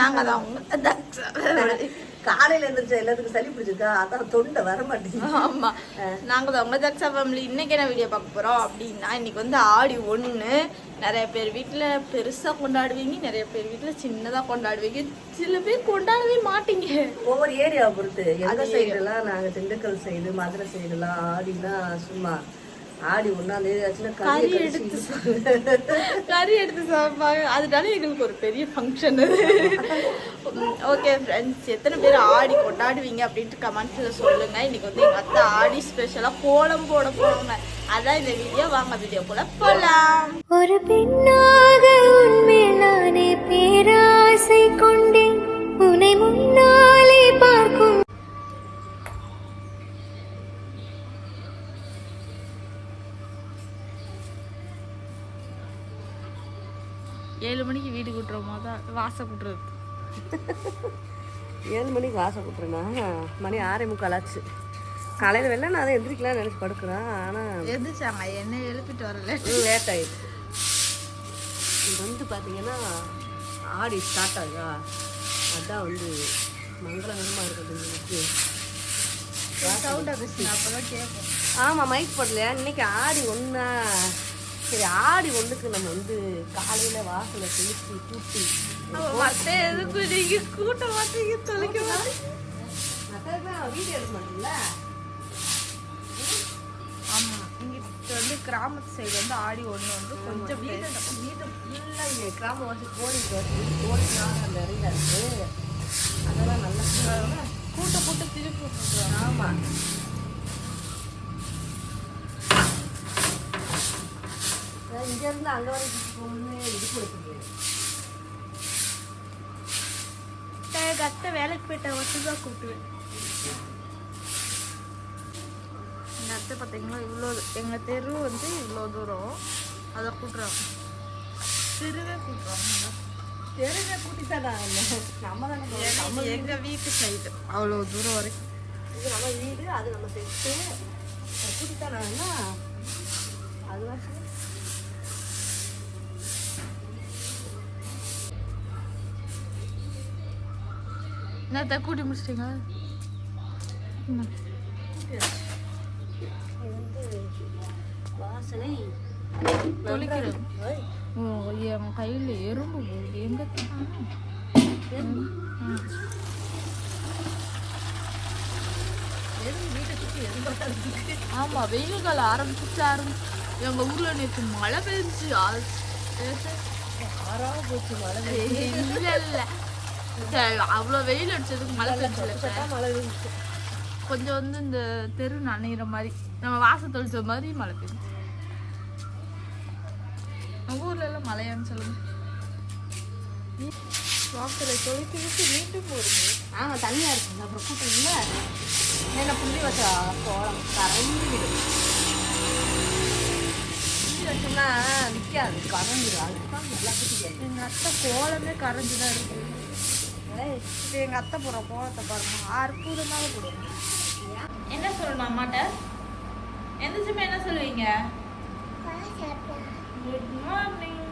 நாங்க தான் காலையில எந்திரிச்சா எல்லாத்துக்கும் சளி பிடிச்சிருக்கா? அதான் தொண்டை வர மாட்டேங்குது. ஆமா. நாங்க தான் உங்க தக்ஷா ஃபேமிலி இன்னைக்கு என்ன வீடியோ பார்க்க போறோம் அப்படின்னா இன்னைக்கு வந்து ஆடி ஒண்ணு. நிறைய பேர் வீட்ல பெருசா கொண்டாடுவீங்க நிறைய பேர் வீட்ல சின்னதா கொண்டாடுவீங்க. சில பேர் கொண்டாடவே மாட்டீங்க. ஒவ்வொரு ஏரியாவை பொறுத்து. எங்க அது சைடு எல்லாம் நாங்க திண்டுக்கல் சைடு மதுரை சைடு எல்லாம் ஆடினா சும்மா ஆடி தேதி ஆச்சுன்னா கறி எடுத்து கறி எடுத்து சமைப்பாங்க அதனால எங்களுக்கு ஒரு பெரிய ஃபங்க்ஷன் ஓகே ஃப்ரெண்ட்ஸ் எத்தனை பேர் ஆடி கொண்டாடுவீங்க அப்படின்ட்டு கமெண்ட்ஸில் சொல்லுங்க. இன்னைக்கு வந்து எங்கள் அத்தை ஆடி ஸ்பெஷலாக கோலம் போட போகிறாங்க அதான் இந்த வீடியோ வாங்க வீடியோக்குள்ள போகலாம் ஒரு பெண்ணாக உன்மேல் நானே பேராசை கொண்டேன். உன்னை முன்னாலே ஏழு மணிக்கு வீடு கூட்டுறோமா தான் வாசை கூட்டுறது. ஏழு மணிக்கு ஆசை கூட்டுறேன்னா மணி ஆறே முக்கால் ஆச்சு. காலையில வெளில நான் அதை எந்திரிக்கலாம்னு நினைச்சு படுக்கிறேன் ஆனா எந்திரிச்சாங்க என்ன எழுப்பிட்டு வரல. லேட் ஆயிடுச்சு. இது வந்து பார்த்தீங்கன்னா ஆடி ஸ்டார்ட் ஆகுதா? அதான் வந்து மங்களகரமாக இருக்குது எனக்கு சவுண்ட் ஆகுச்சு அப்போதான் கேட்போம் ஆமாம் மைக் போடலையா? இன்னைக்கு ஆடி ஒன்றா சரி ஆடி ஒன்றுக்கு நம்ம வந்து காலையில் வாசலை தெளிச்சு கூட்டி மற்ற எதுக்கு கூட்ட மாட்டீங்க தொலைக்க வீடியோ எடுக்க மாட்டீங்களா ஆமா இங்க வந்து கிராமத்து சைடு வந்து ஆடி ஒண்ணு வந்து கொஞ்சம் வீட்டை வீட்டை ஃபுல்லாக இங்கே கோழி வருது கோழி நாகம் நிறைய இருக்குது அதெல்லாம் நல்லா கூட்ட கூட்ட திருப்பி ஆமாம் இங்கேருந்து அங்கே வரைக்கும் போகணும்னு இது கொடுக்குது எங்க அத்தை வேலைக்கு போயிட்ட மட்டும் தான் கூப்பிடுவேன். எங்க அத்தை பார்த்தீங்களா இவ்வளோ எங்க தெரு வந்து இவ்வளோ தூரம். அதை கூட்டுறாங்க தெருவே கூட்டுறாங்க தெரிஞ்ச கூட்டி தானே நம்ம தானே. நம்ம எங்க- எங்க வீட்டு சைடு அவ்வளோ தூரம் வரைக்கும். இது நம்ம வீடு அது நம்ம செட்டு கூட்டி தானே அது வருஷம் என்னத்த கூட்டி முடிச்சிட்டீங்க இது வந்து வாசனை ஓ, என் கையில் எறும்பு போகுது எங்க. ஆமா வெயில் காலம் ஆரம்பிச்சுட்டு ஆரம்பிச்சு எங்க ஊர்ல நேற்று மழை பெஞ்சு ஆறாவ போச்சு மழை இல்ல இல்ல சரி, அவ்வளவு வெயில் அடிச்சதுக்கு மழை பெஞ்சல. மழை. கொஞ்சம் வந்து இந்த தெரு நனைகிற மாதிரி நம்ம வாசல் தொளிச்ச மாதிரி மழை பெஞ்சு உங்க ஊர்ல எல்லாம் மழையான்னு சொல்லுங்க. வாசலை தொலைத்து விட்டு மீண்டும் போடுங்க ஆமா தண்ணியா இருக்குங்க. அப்புறம் கூட்டம் இல்ல. என்ன புள்ளி வச்சா கோலம் கரைஞ்சிடும் புள்ளி வச்சோம்னா நிக்காது. கரைஞ்சிடும் அதுதான் நல்லா குட்டிக்காது எங்க அத்தை கோலமே கரைஞ்சுதான் இருக்கு இது எங்க அத்தை போற கோலத்தை பாருங்க. அற்புதமாக போடுவாங்க. என்ன சொல்லணும் அம்மாட்ட? எந்திரிச்சுமே என்ன சொல்லுவீங்க? குட் மார்னிங்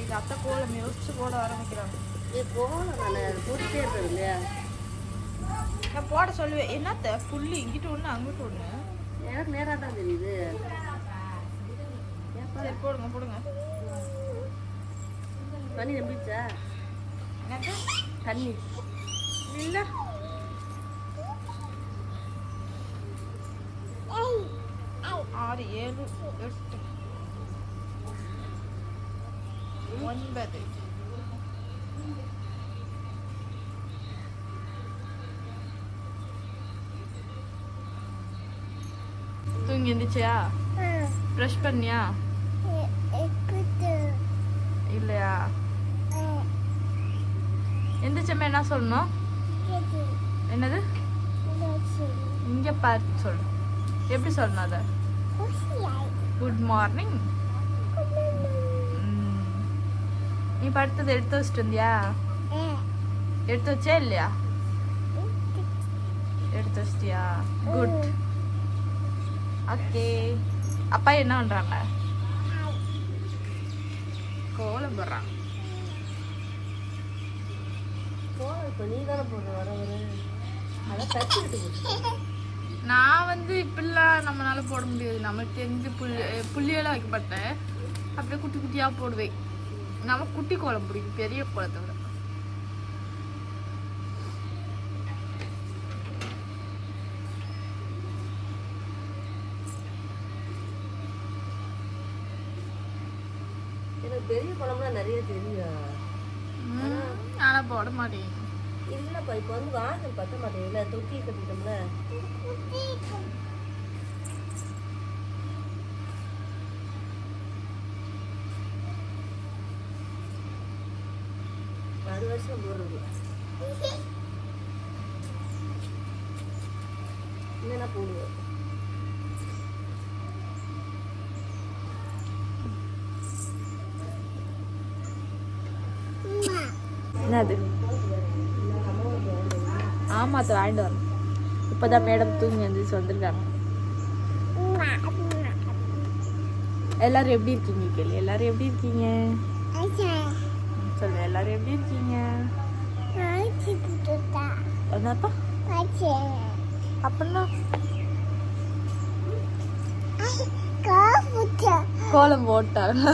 எங்க அத்தை கோலம் யோசிச்சு போட ஆரம்பிக்கிறாங்க. ஏ கோலம் நான் போட்டுட்டே இருக்கிறது இல்லையா? நான் போட சொல்லுவேன். என்னத்த? புள்ளி இங்கிட்டு ஒண்ணு அங்கிட்டு ஒண்ணு. எனக்கு நேராக தான் தெரியுது. சரி போடுங்க போடுங்க. தண்ணி நம்பிச்சா தண்ணி. இல்ல. ஆறு ஏழு எட்டு. ஒன்பது. தூங்கி இருந்துச்சியா ப்ரஷ் பண்ணியா இல்லையா எந்திரிச்சமே என்ன சொல்லணும்? என்னது? இங்க பார்த்து சொல்லணும் எப்படி சொல்லணும் அதை? குட் மார்னிங் நீ படுத்தது எடுத்து வச்சுட்டு இருந்தியா எடுத்து வச்சே இல்லையா? எடுத்து வச்சிட்டியா? குட் ஓகே அப்பா என்ன பண்றாங்க? கோலம் போடுறாங்க கோலம் இப்போ நீ தானே போடுற வர வர தச்சுக்கிட்டு போச்சு நான் வந்து இப்படிலாம் நம்மளால போட முடியாது. நமக்கு தெரிஞ்சு புள்ளி புள்ளியெல்லாம் வைக்க மாட்டேன் அப்படியே குட்டி குட்டியாக போடுவேன். நமக்கு குட்டி கோலம் பிடிக்கும் பெரிய கோலத்தை விட. பெரிய குழம்புலாம் நிறைய தெரியும் ஆனா போட மாட்டேன். இல்லைப்பா இப்போ வந்து வாசல் பத்த மாட்டேங்குதுல தொட்டி கட்டிட்டோம்ல. அது வருஷம் போடுறது. இல்லைன்னா போடுவோம். என்னது? ஆமா அதை வாங்கிட்டு வரணும் இப்போதான் மேடம் தூங்கி எழுந்திரிச்சு வந்திருக்காங்க. எல்லாரும் எப்படி இருக்கீங்க? கேள்வி எல்லாரும் எப்படி இருக்கீங்க? சொல்லு எல்லாரும் எப்படி இருக்கீங்க? என்னப்பா அப்படின்னா கோலம் போட்டாங்க.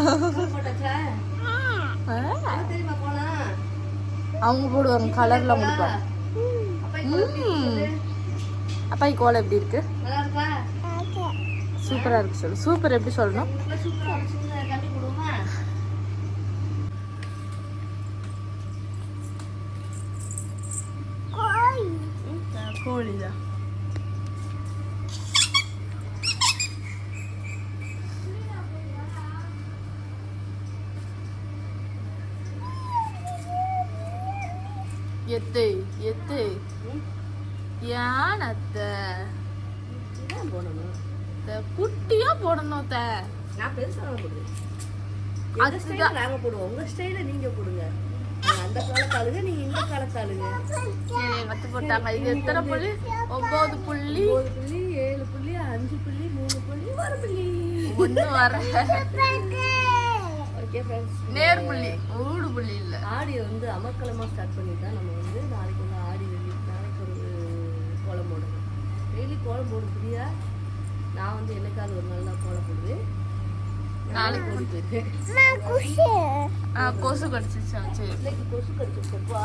அவங்க போடுவாங்க. கலர்லாம் கொடுப்பாங்க. ம். அப்பா கோலம் எப்படி இருக்கு? நல்லா இருக்கா சூப்பரா இருக்கு சொல்லு. சூப்பர் எப்படி சொல்லணும்? சூப்பரா சூப்பரா கட்டி கொடுமா கோழிதான் எத்து எத்து. ஏன் அத்தை குட்டியா போடணும் நான் பெருசா தான் போடுவேன். அதுதான். அந்த ஸ்டைல நாங்க போடுவோம்? உங்க ஸ்டைல நீங்க போடுங்க. அந்த காலத்தாளுங்க நீங்க இந்த காலத்தாளுங்க. அத்தை போட்டாங்க இது எத்தனை புள்ளி? ஒன்பது புள்ளி? புள்ளி ஏழு புள்ளி அஞ்சு புள்ளி மூணு புள்ளி ஒரு புள்ளி. ஒண்ணு வர ஓகே ஃப்ரெண்ட்ஸ் நேர் புள்ளி ஊடு புள்ளி இல்ல. ஆடியை வந்து அமர்க்கலமா ஸ்டார்ட் பண்ணிட்டா நம்ம வந்து நாளைக்கு வந்து ஆடி வெள்ளி நாளைக்கு ஒரு கோலம் போடணும் டெய்லி கோலம் போட பிரியா நான் வந்து என்னைக்காவது ஒரு நாள் தான் கோலம் போடுவேன். நாளைக்கு ஓடி போயிருக்கேன் ஆ, கொசு கடிச்சிச்சா சரி. இன்னைக்கு கொசு கடிச்சிருச்சப்பா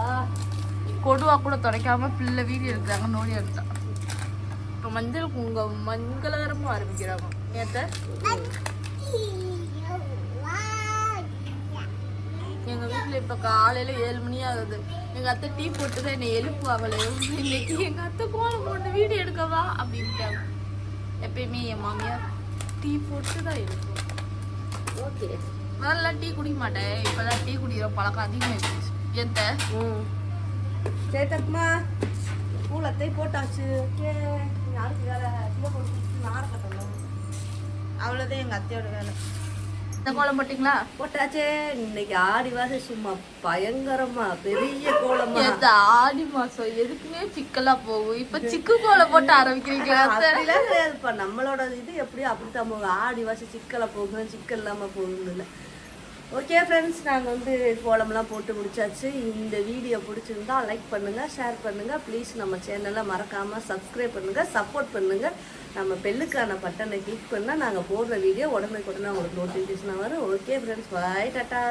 கொடுவா கூட துடைக்காம பிள்ளை வீடியோ எடுக்கிறாங்க நோடி எடுத்தா. இப்போ மஞ்சள் குங்கம் மங்களகரமும் ஆரம்பிக்கிறாங்க. ஏத்த? எங்க வீட்ல இப்ப காலையில ஏழு மணி ஆகுது. எங்க அத்தை டீ போட்டு தான் என்னை எழுப்புவாங்களே இன்னைக்கு எங்க அத்தை கோலம் போட்டு வீடியோ எடுக்கவா அப்படின்ட்டாங்க. எப்பயுமே என் மாமியார் டீ போட்டு தான் எழுப்புவோம் ஓகே. முதல்ல டீ குடிக்க மாட்டேன். இப்பதான் டீ குடிக்கிற பழக்கம் அதிகமாகிடுச்சு எந்த? ம். சேட்டக்குமா பூலத்தை போட்டாச்சு. வேற சும்மா போட்டு நார கட்டணும். அவ்வளோதான் எங்க அத்தையோட வேலை. இந்த கோலம் போட்டிங்களா? போட்டாச்சே. இன்னைக்கு ஆடி வாசம் சும்மா பயங்கரமா பெரிய கோலமா. இந்த ஆடி மாசம்? எதுக்குமே சிக்கலா போகும் இப்ப சிக்கு கோலம் போட்டு ஆரம்பிக்கிறீங்களா? கிடையாதுப்பா. நம்மளோட இது எப்படியோ அப்படித்தான் போகும். ஆடி வாசம் சிக்கலை போகும் சிக்கல் இல்லாம இல்லை. ஓகே ஃப்ரெண்ட்ஸ் நாங்கள் வந்து கோலம்லாம் போட்டு முடிச்சாச்சு. இந்த வீடியோ பிடிச்சிருந்தா லைக் பண்ணுங்க ஷேர் பண்ணுங்க. ப்ளீஸ் நம்ம சேனலை மறக்காம சப்ஸ்கிரைப் பண்ணுங்க சப்போர்ட் பண்ணுங்க. நம்ம பெல்லுக்கான பட்டனை கிளிக் பண்ணால் நாங்கள் போடுற வீடியோ உடனே உடனே உங்களுக்கு நோட்டிஃபிகேஷனாக வரும். Okay friends bye tata